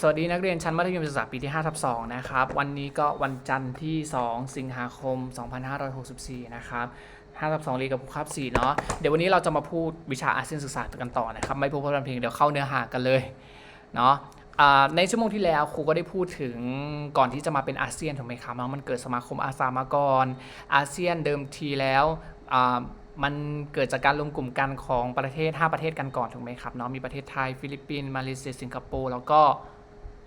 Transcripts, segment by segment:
สวัสดีนักเรียนชั้นมัธยมศึกษาปีที่5ทับ2นะครับ วันนี้ก็วันจันทร์ที่ 2 สิงหาคม 2564 นะครับ5ทับ2เรียนกับผู้คับ4เนาะ เดี๋ยววันนี้เราจะมาพูดวิชาอาเซียนศึกษากันต่อนะครับ ไม่พูดเพราะเพลงเดี๋ยวเข้าเนื้อหากันเลยเนาะในชั่วโมงที่แล้วครูก็ได้พูดถึงก่อนที่จะมาเป็นอาเซียนถูกไหมครับแล้วมันเกิดสมาคมอาสามาก่อนอาเซียนเดิมทีแล้วมันเกิดจากการรวมกลุ่มกันของประเทศ 5 ประเทศกันก่อนถูกไหมครับเนาะมีประเทศไทยฟิลิปปินส์มาเลเซียสิงคโปร์แล้วก็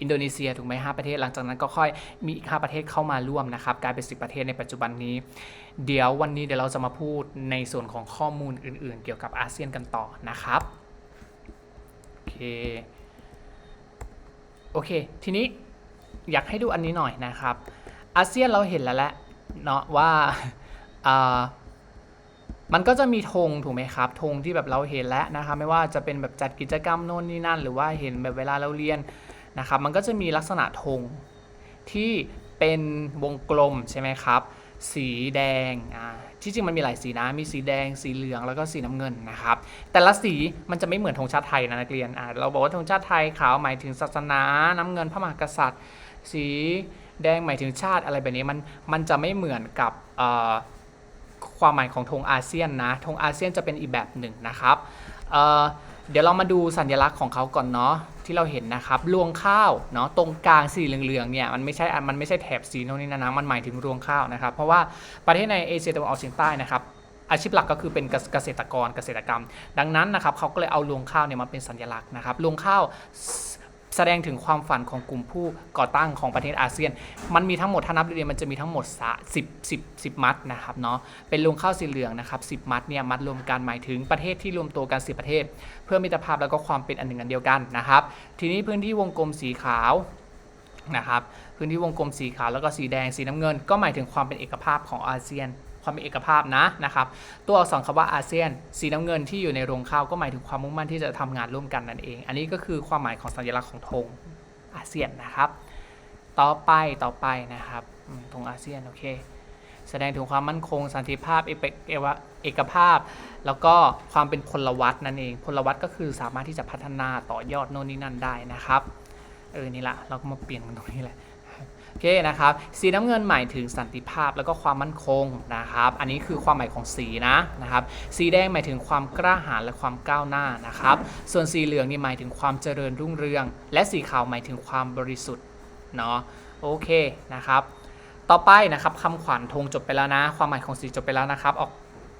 อินโดนีเซียถูกไหมห้าประเทศหลังจากนั้นก็ค่อยมีอีก 5 ประเทศเข้ามาร่วมนะครับกลายเป็น 10 ประเทศในปัจจุบันนี้ เดี๋ยววันนี้เดี๋ยวเราจะมาพูดในส่วนของข้อมูลอื่น ๆ เกี่ยวกับอาเซียนกันต่อนะครับโอเคโอเค ทีนี้อยากให้ดูอันนี้หน่อยนะครับ อาเซียนเราเห็นแล้วแหละเนาะว่าอ่ามันก็จะมีธงถูกไหมครับธงที่แบบเราเห็นแล้วนะครับไม่ว่าจะเป็นแบบจัดกิจกรรมโน่นนี่นั่น หรือว่าเห็นแบบเวลาเราเรียน นะครับมันก็จะมีลักษณะธงที่เป็นวงกลมใช่ไหมครับ สีแดงอ่าที่จริงมันมีหลายสีนะ มีสีแดง สีเหลือง แล้วก็สีน้ำเงินนะครับ แต่ละสีมันจะไม่เหมือนธงชาติไทยนะนักเรียนอ่าเราบอกว่าธงชาติไทยขาวหมายถึงศาสนา น้ำเงินพระมหากษัตริย์ สีแดงหมายถึงชาติอะไรแบบนี้มันมันจะไม่เหมือนกับความหมายของธงอาเซียนนะ ธงอาเซียนจะเป็นอีกแบบหนึ่งนะครับ เดี๋ยวเรามาดูสัญลักษณ์ของเขาก่อนเนาะที่เราเห็นนะครับรวงข้าวเนาะตรงกลางสีเหลืองๆเนี่ยมันไม่ใช่มันไม่ใช่แถบสีโน่นนี่นะนะมันหมายถึงรวงข้าวนะครับ เพราะว่าประเทศในเอเชียตะวันออกเฉียงใต้นะครับอาชีพหลักก็คือเป็นเกษเกษตรกรเกษตรกรรม ดังนั้นนะครับเขาก็เลยเอารวงข้าวเนี่ยมาเป็นสัญลักษณ์นะครับรวงข้าว แสดงถึงความฝันของกลุ่มผู้ก่อตั้งของประเทศอาเซียน มันมีทั้งหมดถ้านับเรียนมันจะมีทั้งหมดสิบสิบสิบมัดนะครับเนาะเป็นรวงข้าวสีเหลืองนะครับสิบมัดเนี่ยมัดรวมกันหมายถึงประเทศที่รวมตัวกันสิประเทศ เพื่อมิตรภาพแล้วก็ความเป็นอันหนึ่งอันเดียวกันนะครับ ทีนี้พื้นที่วงกลมสีขาวนะครับพื้นที่วงกลมสีขาวแล้วก็สีแดงสีน้ำเงิน ก็หมายถึงความเป็นเอกภาพของอาเซียน ความเป็นเอกภาพนะนะครับตัวอักษรคำว่าอาเซียน สีน้ำเงินที่อยู่ในโรงข้าวก็หมายถึงความมุ่งมั่นที่จะทำงานร่วมกันนั่นเอง อันนี้ก็คือความหมายของสัญลักษณ์ของธงอาเซียนนะครับ ต่อไปต่อไปนะครับธงอาเซียนโอเคแสดงถึงความมั่นคงสันติภาพเอกเอเอกภาพ แล้วก็ความเป็นพลวัตนั่นเองพลวัตก็คือสามารถที่จะพัฒนาต่อยอดโน่นนี่นั่นได้นะครับเออนี่ละเราก็มาเปลี่ยนตรงนี้แหละ อเคนะครับสีน้ำเงินหมายถึงสันติภาพแล้วก็ความมั่นคงนะครับ อันนี้คือความหมายของสีนะนะครับ สีแดงหมายถึงความกล้าหาญและความก้าวหน้านะครับ ส่วนสีเหลืองนี่หมายถึงความเจริญรุ่งเรือง และสีขาวหมายถึงความบริสุทธิ์เนาะโอเคนะครับ ต่อไปนะครับคำขวัญธงจบไปแล้วนะ ความหมายของสีจบไปแล้วนะครับออก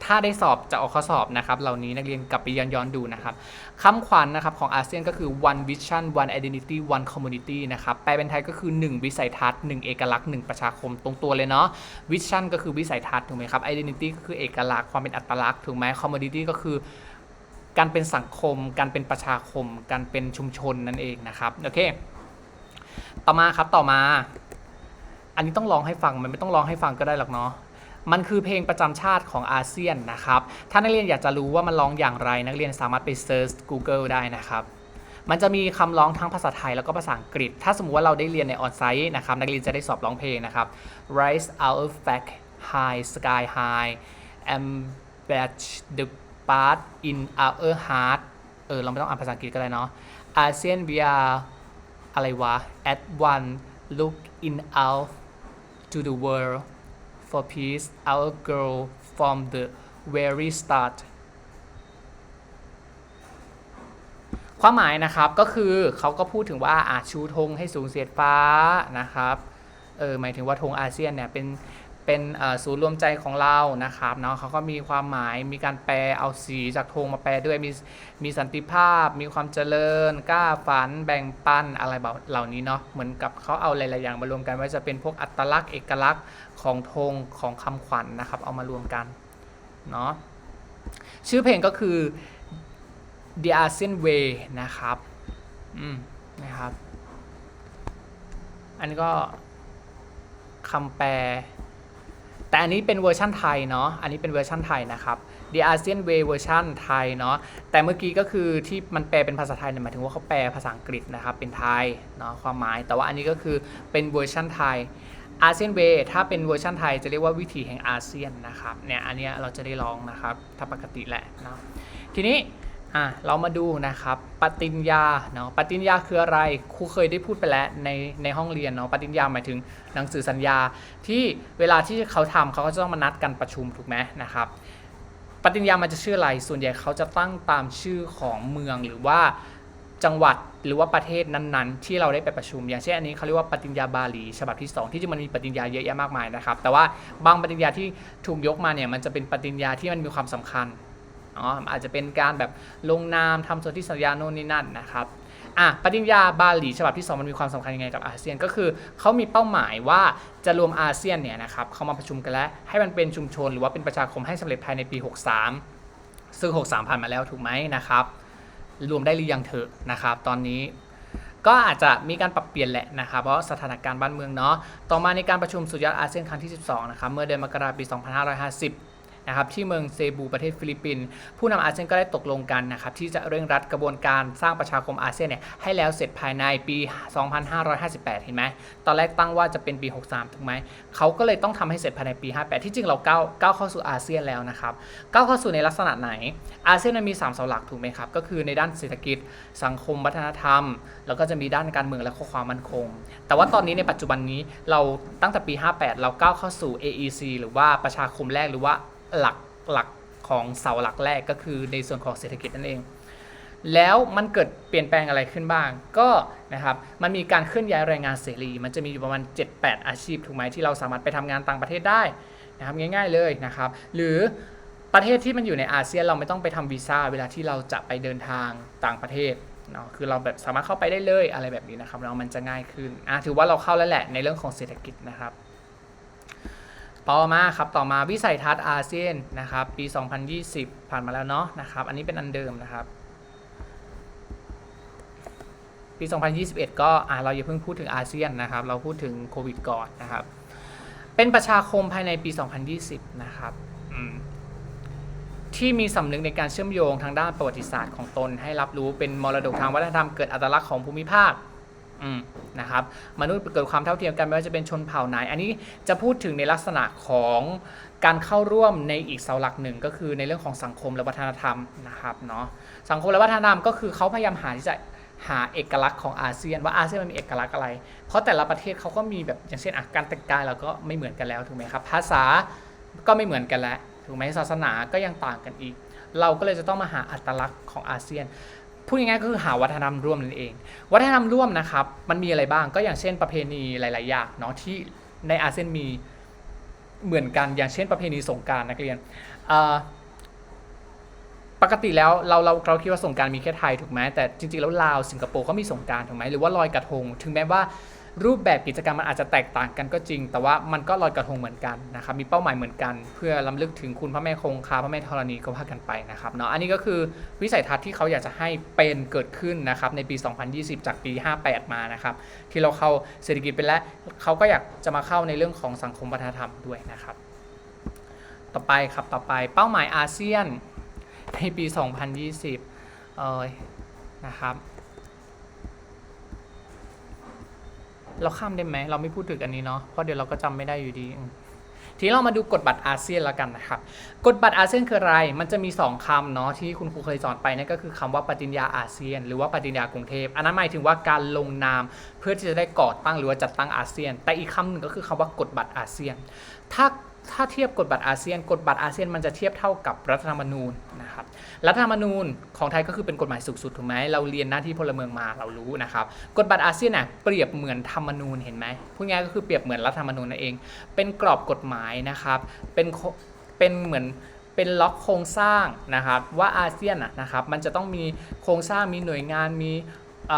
ถ้าได้สอบจะออกข้อสอบนะครับเหล่านี้นักเรียนกลับไปย้อนย้อนดูนะครับคำขวัญนะครับของอาเซียนก็คือ one vision one identity one community นะครับแปลเป็นไทยก็คือ 1 วิสัยทัศน์ 1 เอกลักษณ์1ประชาคมตรงตัวเลยเนาะ vision ก็คือวิสัยทัศน์ถูกไหมครับ identity ก็คือเอกลักษณ์ความเป็นอัตลักษณ์ถูกไหม community ก็คือการเป็นสังคม การเป็นประชาคม การเป็นชุมชนนั่นเองนะครับโอเค ต่อมาครับต่อมา อันนี้ต้องร้องให้ฟังมันไม่ต้องร้องให้ฟังก็ได้หรอกเนาะ มันคือเพลงประจำชาติของอาเซียนนะครับ ถ้านักเรียนอยากจะรู้ว่ามันร้องอย่างไร นักเรียนสามารถไปเซิร์ช Google ได้นะครับมันจะมีคำร้องทั้งภาษาไทยแล้วก็ภาษาอังกฤษ ถ้าสมมุติว่าเราได้เรียนในออนไซต์นะครับ นักเรียนจะได้สอบร้องเพลงนะครับ Rise out of fact high sky high embed the part in our heart เออ เราไม่ต้องอ่านภาษาอังกฤษก็ได้เนาะ ASEAN we are อะไรวะ at one look in out to the world for peace our girl from the very start ความหมายนะครับก็คือเขาก็พูดถึงว่าอาชูธงให้สูงเสียดฟ้านะครับเออหมายถึงว่าธงอาเซียนเนี่ยเป็น เป็นศูนย์รวมใจของเรานะครับเนาะเขาก็มีความหมายมีการแปลเอาสีจากธงมาแปลด้วยมีมีสันติภาพ มีความเจริญกล้าฝัน แบ่งปันอะไรแบบเหล่านี้เนาะเหมือนกับเขาเอาหลายๆอย่างมารวมกันว่าจะเป็นพวกอัตลักษณ์เอกลักษณ์ของธงของคำขวัญนนะครับ เอามารวมกันเนาะชื่อเพลงก็คือ The ASEAN Way นะครับอืมนะครับ อันนี้ก็คำแปล แต่อันนี้เป็นเวอร์ชั่นไทยเนาะ อันนี้เป็นเวอร์ชั่นไทยนะครับ The ASEAN Way เวอร์ชันไทยเนาะ แต่เมื่อกี้ก็คือที่มันแปลเป็นภาษาไทยเนี่ยหมายถึงว่าเขาแปลภาษาอังกฤษนะครับเป็นไทยเนาะความหมาย แต่ว่าอันนี้ก็คือเป็นเวอร์ชันไทยอาเซียนเวถ้าเป็นเวอร์ชันไทยจะเรียกว่าวิถีแห่งอาเซียนนะครับ เนี่ยอันเนี้ยเราจะได้ลองนะครับ ถ้าปกติแหละเนาะทีนี้ อะเรามาดูนะครับปฏิญญาเนาะปฏิญญาคืออะไรครูเคยได้พูดไปแล้วในในห้องเรียนเนาะปฏิญญาหมายถึงหนังสือสัญญา ที่เวลาที่เขาทำเขาก็จะต้องมานัดกันประชุมถูกไหมนะครับปฏิญญามันจะชื่ออะไรส่วนใหญ่เขาจะตั้งตามชื่อของเมืองหรือว่าจังหวัดหรือว่าประเทศนั้นๆ ที่เราได้ไปประชุม อย่างเช่นอันนี้เขาเรียกว่าปฏิญญาบาลีฉบับที่ 2 ที่จริงมันมีปฏิญญาเยอะแยะมากมายนะครับ แต่ว่าบางปฏิญญาที่ถูกยกมาเนี่ยมันจะเป็นปฏิญญาที่มันมีความสำคัญ เนาะอาจจะเป็นการแบบลงนามทำสนธิสัญญาโน่นนี่นั่นนะครับอะปฏิญญาบาหลีฉบับที่ 2 มันมีความสำคัญยังไงกับอาเซียนก็คือเขามีเป้าหมายว่าจะรวมอาเซียนเนี่ยนะครับเขามาประชุมกันแล้วให้มันเป็นชุมชนหรือว่าเป็นประชาคมให้สำเร็จภายในปี 63 ซึ่ง 63 ผ่านมาแล้วถูกไหมนะครับ รวมได้หรือยังเถอะนะครับ ตอนนี้ก็อาจจะมีการปรับเปลี่ยนแหละนะครับ เพราะสถานการณ์บ้านเมืองเนาะต่อมาในการประชุมสุดยอดอาเซียนครั้งที่ 12 นะครับเมื่อเดือนมกราคมปี 2550 นะครับที่เมืองเซบูประเทศฟิลิปปินส์ผู้นำอาเซียนก็ได้ตกลงกันนะครับที่จะเร่งรัดกระบวนการสร้างประชาคมอาเซียนเนี่ยให้แล้วเสร็จภายในปี 2558 เห็นไหมตอนแรกตั้งว่าจะเป็นปี 63 ถูกไหมเขาก็เลยต้องทำให้เสร็จภายในปี 58 ที่จริงเราก้าวก้าวเข้าสู่อาเซียนแล้วนะครับก้าวเข้าสู่ในลักษณะไหน อาเซียนมันมี 3 เสาหลักถูกไหมครับก็คือในด้านเศรษฐกิจสังคมวัฒนธรรม แล้วก็จะมีด้านการเมืองและความมั่นคง แต่ว่าตอนนี้ในปัจจุบันนี้เราตั้งแต่ปี 58 เราก้าวเข้าสู่ AEC หรือว่าประชาคมแรกหรือว่า หลักหลักของเสาหลักแรกก็คือในส่วนของเศรษฐกิจนั่นเอง แล้วมันเกิดเปลี่ยนแปลงอะไรขึ้นบ้าง ก็นะครับมันมีการเคลื่อนย้ายแรงงานเสรี มันจะมีอยู่ประมาณ 7-8 อาชีพถูกไหมที่เราสามารถไปทำงานต่างประเทศได้นะครับง่ายๆเลยนะครับหรือประเทศที่มันอยู่ในอาเซียนเราไม่ต้องไปทำวีซ่าเวลาที่เราจะไปเดินทางต่างประเทศเนาะคือเราแบบสามารถเข้าไปได้เลยอะไรแบบนี้นะครับแล้วมันจะง่ายขึ้นอะถือว่าเราเข้าแล้วแหละในเรื่องของเศรษฐกิจนะครับ ต่อมาครับต่อมาวิสัยทัศน์อาเซียนนะครับปี 2020 ผ่านมาแล้วเนาะนะครับอันนี้เป็นอันเดิมนะครับ ปี 2021 ก็อ่าเราอย่าเพิ่งพูดถึงอาเซียนนะครับ เราพูดถึงโควิดก่อนนะครับ เป็นประชาคมภายในปี 2020 นะครับที่มีสำนึกในการเชื่อมโยงทางด้านประวัติศาสตร์ของตน ให้รับรู้เป็นมรดกทางวัฒนธรรมเกิดอัตลักษณ์ของภูมิภาค นะครับมนุษย์เกิดความเท่าเทียมกันไม่ว่าจะเป็นชนเผ่าไหน อันนี้จะพูดถึงในลักษณะของการเข้าร่วมในอีกเสาหลักหนึ่งก็คือในเรื่องของสังคมและวัฒนธรรมนะครับเนาะสังคมและวัฒนธรรมก็คือเขาพยายามหาที่จะหาเอกลักษณ์ของอาเซียนว่าอาเซียนมันมีเอกลักษณ์อะไร เพราะแต่ละประเทศเขาก็มีแบบอย่างเช่นการแต่งกายเราก็ไม่เหมือนกันแล้วถูกไหมครับภาษาก็ไม่เหมือนกันแล้วถูกไหมศาสนาก็ยังต่างกันอีก เราก็เลยจะต้องมาหาอัตลักษณ์ของอาเซียน พูดง่ายๆก็คือหาวัฒนธรรมร่วมนั่นเอง วัฒนธรรมร่วมนะครับ มันมีอะไรบ้างก็อย่างเช่นประเพณีหลาย ๆ อย่างเนาะที่ในอาเซียนมีเหมือนกันอย่างเช่นประเพณีสงการนักเรียนปกติแล้วเราเราเราคิดว่าสงการมีแค่ไทยถูกไหมแต่จริงๆแล้วลาวสิงคโปร์ก็มีสงการถูกไหมหรือว่าลอยกระทง ถึงแม้ว่า รูปแบบกิจกรรมมันอาจจะแตกต่างกันก็จริง แต่ว่ามันก็ลอยกระทงเหมือนกันนะครับมีเป้าหมายเหมือนกัน เพื่อล้ำลึกถึงคุณพระแม่คงคาพระแม่ธรณีก็ว่ากันไปนะครับเนาะอันนี้ก็คือวิสัยทัศน์ที่เขาอยากจะให้เป็นเกิดขึ้นนะครับในปี 2020 จากปี 58 มานะครับที่เราเข้าเศรษฐกิจไปแล้วเขาก็อยากจะมาเข้าในเรื่องของสังคมวัฒนธรรมด้วยนะครับ ต่อไปครับต่อไปเป้าหมายอาเซียนในปี 2020 เอ่ยนะครับ เราข้ามได้ไหมเราไม่พูดถึงอันนี้เนาะเพราะเดี๋ยวเราก็จำไม่ได้อยู่ดีทีนี้เรามาดูกฎบัตรอาเซียนแล้วกันนะครับ กฎบัตรอาเซียนคืออะไร มันจะมี 2คำเนาะที่คุณครูเคยสอนไปนั่นก็คือคำว่าปฏิญญาอาเซียน หรือว่าปฏิญญากรุงเทพ อันนั้นหมายถึงว่าการลงนามเพื่อที่จะได้ก่อตั้งหรือว่าจัดตั้งอาเซียน แต่อีกคำหนึ่งก็คือคำว่ากฎบัตรอาเซียน ถ้า ถ้าเทียบกฎบัตรอาเซียนกฎบัตรอาเซียนมันจะเทียบเท่ากับรัฐธรรมนูญนะครับรัฐธรรมนูญของไทยก็คือเป็นกฎหมายสูงสุดถูกไหมเราเรียนหน้าที่พลเมืองมาเรารู้นะครับกฎบัตรอาเซียนน่ะเปรียบเหมือนธรรมนูญเห็นไหมพูดง่ายก็คือเปรียบเหมือนรัฐธรรมนูญนั่นเอง เป็นกรอบกฎหมายนะครับเป็นเป็นเหมือนเป็นล็อกโครงสร้างนะครับว่าอาเซียนนะครับมันจะต้องมีโครงสร้างมีหน่วยงานมีอ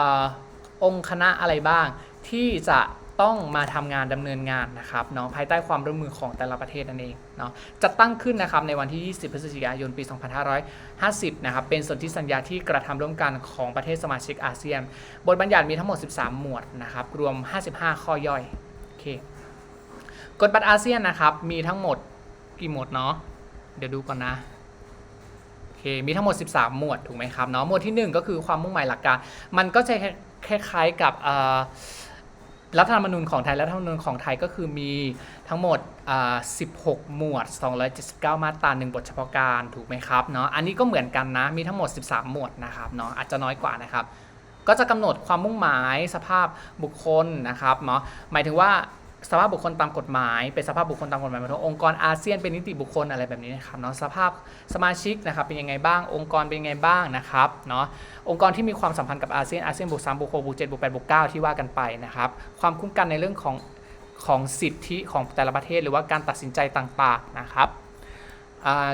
องค์คณะอะไรบ้าง ที่จะ ต้องมาทำงานดำเนินงานนะครับเนาะภายใต้ความร่วมมือของแต่ละประเทศนั่นเองเนาะจัดตั้งขึ้นนะครับในวันที่ 20 พฤศจิกายน ปี 2550 นะครับ เป็นสนธิสัญญาที่กระทำร่วมกันของประเทศสมาชิกอาเซียน บทบัญญัติมีทั้งหมด 13 หมวดนะครับ รวม 55 ข้อย่อย โอเค กฎบัตรอาเซียนนะครับ มีทั้งหมดกี่หมวดเนาะ เดี๋ยวดูก่อนนะโอเคมีทั้งหมด 13 หมวด ถูกไหมครับ เนาะ หมวดที่ 1 ก็คือความมุ่งหมายหลักการ มันก็จะคล้ายๆกับเอ่อ รัฐธรรมนูญของไทยรัฐธรรมนูญของไทยก็คือมีทั้งหมด 16 หมวด 279 มาตรา1บทเฉพาะการถูกไหมครับเนาะอันนี้ก็เหมือนกันนะ มีทั้งหมด 13 หมวดนะครับเนาะอาจจะน้อยกว่านะครับ ก็จะกำหนดความมุ่งหมายสภาพบุคคลนะครับเนาะหมายถึงว่า สภาพบุคคลตามกฎหมาย เป็นสภาพบุคคลตามกฎหมายหมายถึงองค์กรอาเซียนเป็นนิติบุคคลอะไรแบบนี้นะครับเนาะสภาพสมาชิกนะครับเป็นยังไงบ้าง องค์กรเป็นยังไงบ้างนะครับเนาะองค์กรที่มีความสัมพันธ์กับอาเซียนอาเซียนบวกสามบวกหกบวกเจ็ดบวกแปดบวกเก้าที่ว่ากันไปนะครับความคุ้มกันในเรื่องของของสิทธิของแต่ละประเทศ หรือว่าการตัดสินใจต่างๆนะครับ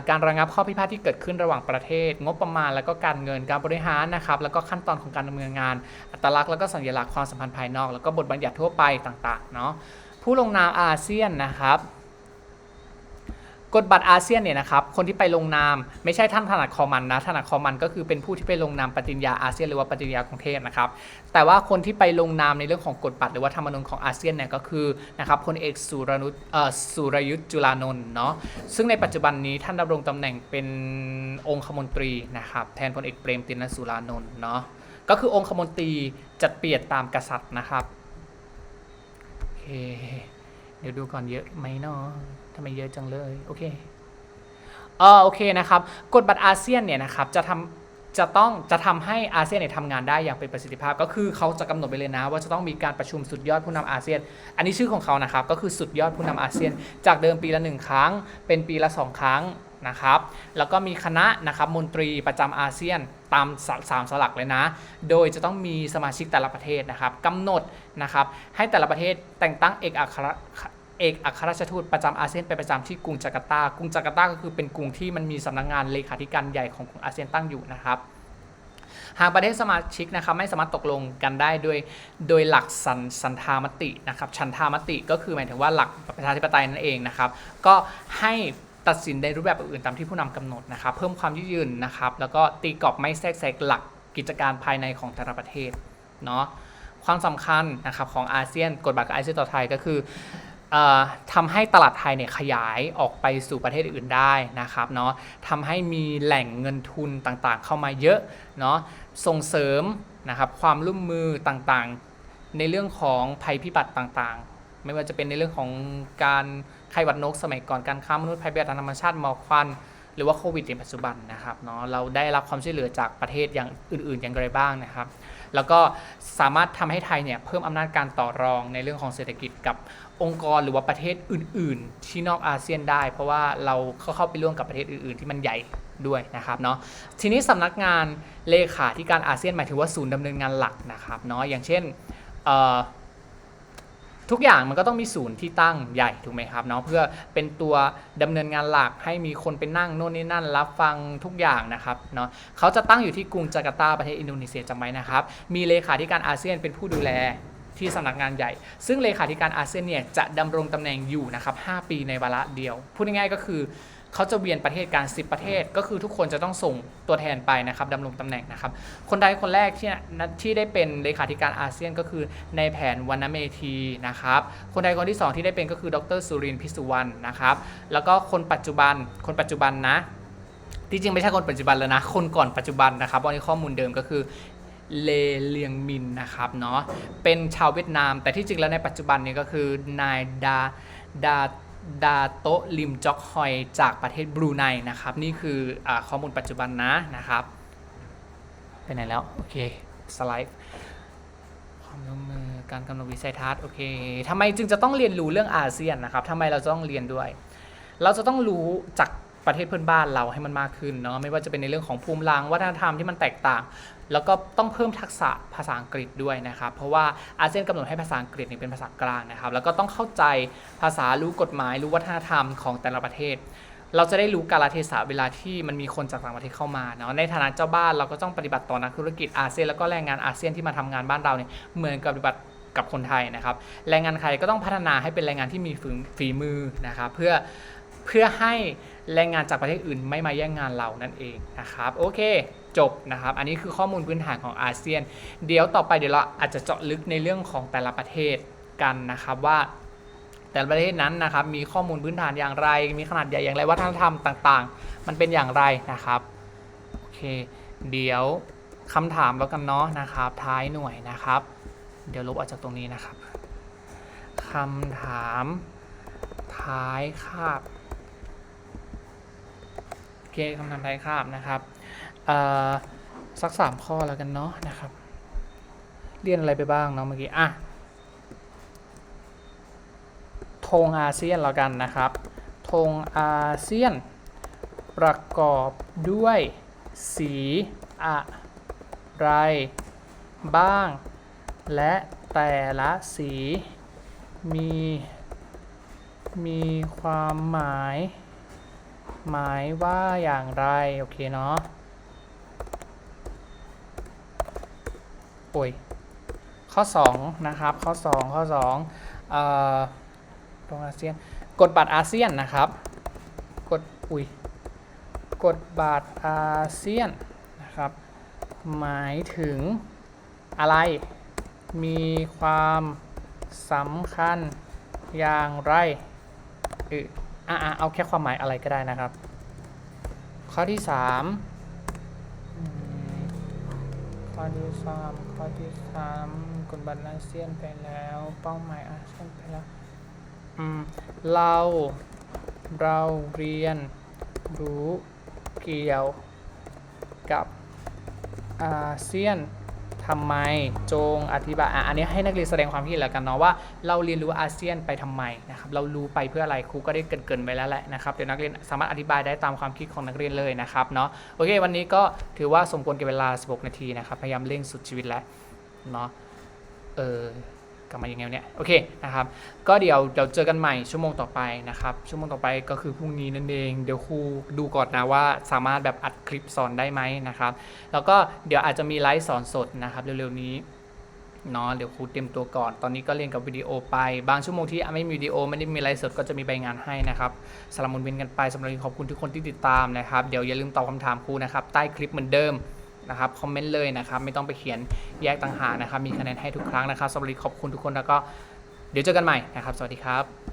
การระงับข้อพิพาทที่เกิดขึ้นระหว่างประเทศ งบประมาณแล้วก็การเงินการบริหารนะครับแล้วก็ขั้นตอนของการดำเนินงาน อัตลักษณ์แล้วก็สัญลักษณ์ความสัมพันธ์ภายนอก แล้วก็บทบัญญัติทั่วไปต่างๆเนาะ ผู้ลงนามอาเซียนนะครับกฎบัตรอาเซียนเนี่ยนะครับ คนที่ไปลงนามไม่ใช่ท่านถนัดคอมันนะถนัดคอมันก็คือเป็นผู้ที่ไปลงนามปฏิญญาอาเซียนหรือว่าปฏิญญากรุงเทพนะครับ แต่ว่าคนที่ไปลงนามในเรื่องของกฎบัตรหรือว่าธรรมนูญของอาเซียนเนี่ยก็คือนะครับพลเอกสุรนุชเอ่อสุรยุทธ์จุลานนท์เนาะ ซึ่งในปัจจุบันนี้ท่านดำรงตำแหน่งเป็นองคมนตรีนะครับแทนพลเอกเปรมตินสุรานนท์เนาะ ก็คือองคมนตรีจัดเปลี่ยนตามกษัตริย์นะครับ เค เดี๋ยวดูก่อนเยอะไหมเนาะทำไมเยอะจังเลย โอเคเออโอเคนะครับ กฎบัตรอาเซียนเนี่ยนะครับจะทำจะต้องจะทำให้อาเซียนเนี่ยทำงานได้อย่างเป็นประสิทธิภาพ ก็คือเขาจะกำหนดไปเลยนะ ว่าจะต้องมีการประชุมสุดยอดผู้นำอาเซียน อันนี้ชื่อของเขานะครับก็คือสุดยอดผู้นำอาเซียน จากเดิมปีละหนึ่งครั้ง เป็นปีละสองครั้ง นะครับ แล้วก็มีคณะนะครับมนตรีประจำอาเซียนตามสสามสลักเลยนะ โดยจะต้องมีสมาชิกแต่ละประเทศนะครับกำหนดนะครับให้แต่ละประเทศแต่งตั้งเอกอัครเอกอัครราชทูตประจำอาเซียนไปประจำที่กรุงจาการ์ตา กรุงจาการ์ตาก็คือเป็นกรุงที่มันมีสำนักงานเลขาธิการใหญ่ของกรุงอาเซียนตั้งอยู่นะครับหากประเทศสมาชิกนะครับไม่สามารถตกลงกันได้โดยโดยหลักสันสันธามตินะครับชันธามติก็คือหมายถึงว่าหลักประชาธิปไตยนั่นเองนะครับ ก็ให้ ตัดสินในรูปแบบอื่นตามที่ผู้นำกำหนดนะครับ เพิ่มความยืดหยุ่นนะครับ แล้วก็ตีกรอบไม่แทรกแซงหลักกิจการภายในของแต่ละประเทศเนาะความสำคัญนะครับของอาเซียนกฎบัตรอาเซียนต่อไทยก็คือเอ่อทำให้ตลาดไทยเนี่ยขยายออกไปสู่ประเทศอื่นได้นะครับเนาะทำให้มีแหล่งเงินทุนต่างๆ เข้ามาเยอะเนาะส่งเสริมนะครับความร่วมมือต่างๆ ในเรื่องของภัยพิบัติต่างๆ ไม่ว่าจะเป็นในเรื่องของการไข้หวัดนกสมัยก่อนการค้ามนุษย์ภัยพิบัติทางธรรมชาติหมอกควัน หรือว่าโควิดในปัจจุบันนะครับเนาะเราได้รับความช่วยเหลือจากประเทศอย่างอื่น ๆ อย่างไรบ้างนะครับ แล้วก็สามารถทำให้ไทยเนี่ยเพิ่มอำนาจการต่อรองในเรื่องของเศรษฐกิจกับองค์กรหรือว่าประเทศอื่น ๆ ที่นอกอาเซียนได้ เพราะว่าเราเข้าเข้าไปร่วมกับประเทศอื่น ๆ ที่มันใหญ่ด้วยนะครับเนาะทีนี้สำนักงานเลขาธิการอาเซียนหมายถึงว่าศูนย์ดำเนินงานหลักนะครับเนาะอย่างเช่นเอ่อ ทุกอย่างมันก็ต้องมีศูนย์ที่ตั้งใหญ่ถูกไหมครับเนาะเพื่อเป็นตัวดำเนินงานหลักให้มีคนไปนั่งโน่นนี่นั่น รับฟังทุกอย่างนะครับเนาะเขาจะตั้งอยู่ที่กรุงจาการ์ตาประเทศอินโดนีเซียจำไว้นะครับ มีเลขาธิการอาเซียนเป็นผู้ดูแลที่สำนักงานใหญ่ ซึ่งเลขาธิการอาเซียนเนี่ยจะดำรงตำแหน่งอยู่นะครับ5ปีในวาระเดียว พูดง่ายๆก็คือ เขาจะเวียนประเทศการ10 ประเทศ ก็คือทุกคนจะต้องส่งตัวแทนไปนะครับดำรงตำแหน่งนะครับ คนใดคนแรกที่ที่ได้เป็นเลขาธิการอาเซียนก็คือในายแผนวรรณเมธีนะครับ คนใดคนที่ 2 ที่ได้เป็นก็คือดรสุรินทร์พิสุวรรณนะครับ แล้วก็คนปัจจุบันคนปัจจุบันนะที่จริงไม่ใช่คนปัจจุบันแล้วนะ คนก่อนปัจจุบันนะครับวันนี้ข้อมูลเดิมก็คือเลเลียงมินนะครับเนาะเป็นชาวเวียดนาม แต่ที่จริงแล้วในปัจจุบันนี้ก็คือนายดาดา ดาโตะลิมจ็อกฮอยจากประเทศบรูไนนะครับ นี่คืออาข้อมูลปัจจุบันนะนะครับไปไหนแล้ว โอเค สไลด์ความร่วมมือการกำหนดวิสัยทัศน์โอเคทำไมจึงจะต้องเรียนรู้เรื่องอาเซียนนะครับทำไมเราจะต้องเรียนด้วย เราจะต้องรู้จาก ประเทศเพื่อนบ้านเราให้มันมากขึ้นเนาะไม่ว่าจะเป็นในเรื่องของภูมิลังวัฒนธรรมที่มันแตกต่าง แล้วก็ต้องเพิ่มทักษะภาษาอังกฤษด้วยนะครับ เพราะว่าอาเซียนกำหนดให้ภาษาอังกฤษเนี่ยเป็นภาษากลางนะครับ แล้วก็ต้องเข้าใจภาษารู้กฎหมายรู้วัฒนธรรมของแต่ละประเทศ เราจะได้รู้กาลเทศะเวลาที่มันมีคนจากต่างประเทศเข้ามาเนาะในฐานะเจ้าบ้านเราก็ต้องปฏิบัติต่อนักธุรกิจอาเซียนแล้วก็แรงงานอาเซียนที่มาทำงานบ้านเราเนี่ยเหมือนกับปฏิบัติกับคนไทยนะครับ แรงงานไทยก็ต้องพัฒนาให้เป็นแรงงานที่มีฝีมือนะครับ เพื่อ เพื่อให้แรงงานจากประเทศอื่นไม่มาแย่งงานเรานั่นเองนะครับโอเคจบนะครับ อันนี้คือข้อมูลพื้นฐานของอาเซียน เดี๋ยวต่อไปเดี๋ยวเราอาจจะเจาะลึกในเรื่องของแต่ละประเทศกันนะครับว่า แต่ละประเทศนั้นนะครับมีข้อมูลพื้นฐานอย่างไร มีขนาดใหญ่อย่างไรวัฒนธรรมต่างๆ มันเป็นอย่างไรนะครับโอเค เดี๋ยวคำถามแล้วกันเนาะนะครับ ท้ายหน่วยนะครับ เดี๋ยวลบออกจากตรงนี้นะครับคำถามท้ายคาบ เคคำถามท้ายคาบนะครับสักสามข้อแล้วกันเนาะนะครับ เรียนอะไรไปบ้างเนาะเมื่อกี้อะธงอาเซียนแล้วกันนะครับธงอาเซียน ประกอบด้วยสีอะไรบ้าง และแต่ละสีมีมีความหมาย หมายว่าอย่างไร โอเคเนาะโอ้ยข้อ 2 นะครับ ข้อ 2 ข้อ2เอ่อตรงอาเซียนกฎบัตรอาเซียนนะครับกฎอุ้ยกฎบัตรอาเซียนนะครับ หมายถึงอะไร มีความสำคัญอย่างไรเออ อะอะเอาแค่ความหมายอะไรก็ได้นะครับ ข้อที่สามอืมข้อที่สามข้อที่สามกฎบัตรอาเซียนไปแล้ว เป้าหมายอาเซียนไปแล้วอืมเราเราเรียนรู้เกี่ยวกับอาเซียน ทำไมจงอธิบายอะอันนี้ให้นักเรียนแสดงความคิดเห็นแล้วกันเนาะว่าเราเรียนรู้อาเซียนไปทำไมนะครับเรารู้ไปเพื่ออะไรครูก็ได้เกินๆไปแล้วแหละนะครับเดี๋ยวนักเรียนสามารถอธิบายได้ตามความคิดของนักเรียนเลยนะครับเนาะโอเค วันนี้ก็ถือว่าสมควรกับเวลา 16 นาทีนะครับพยายามเร่งสุดชีวิตแล้วเนาะเออ กลับมายังไงเนี่ยโอเคนะครับก็เดี๋ยวเดี๋ยวเจอกันใหม่ชั่วโมงต่อไปนะครับชั่วโมงต่อไปก็คือพรุ่งนี้นั่นเองเดี๋ยวครูดูก่อนนะว่าสามารถแบบอัดคลิปสอนได้ไหมนะครับแล้วก็เดี๋ยวอาจจะมีไลฟ์สอนสดนะครับเร็วๆนี้เนาะเดี๋ยวครูเตรียมตัวก่อน ตอนนี้ก็เรียนกับวิดีโอไป บางชั่วโมงที่ไม่มีวิดีโอไม่ได้มีไลฟ์สดก็จะมีใบงานให้นะครับสลับมุนเวียนกันไปสำหรับนี้ขอบคุณทุกคนที่ติดตามนะครับ เดี๋ยวอย่าลืมตอบคำถามครูนะครับ ใต้คลิปเหมือนเดิม นะครับคอมเมนต์เลยนะครับไม่ต้องไปเขียนแยกต่างหากนะครับมีคะแนนให้ทุกครั้งนะครับสำหรับวัสดีขอบคุณทุกคนแล้วก็เดี๋ยวเจอกันใหม่นะครับ สวัสดีครับ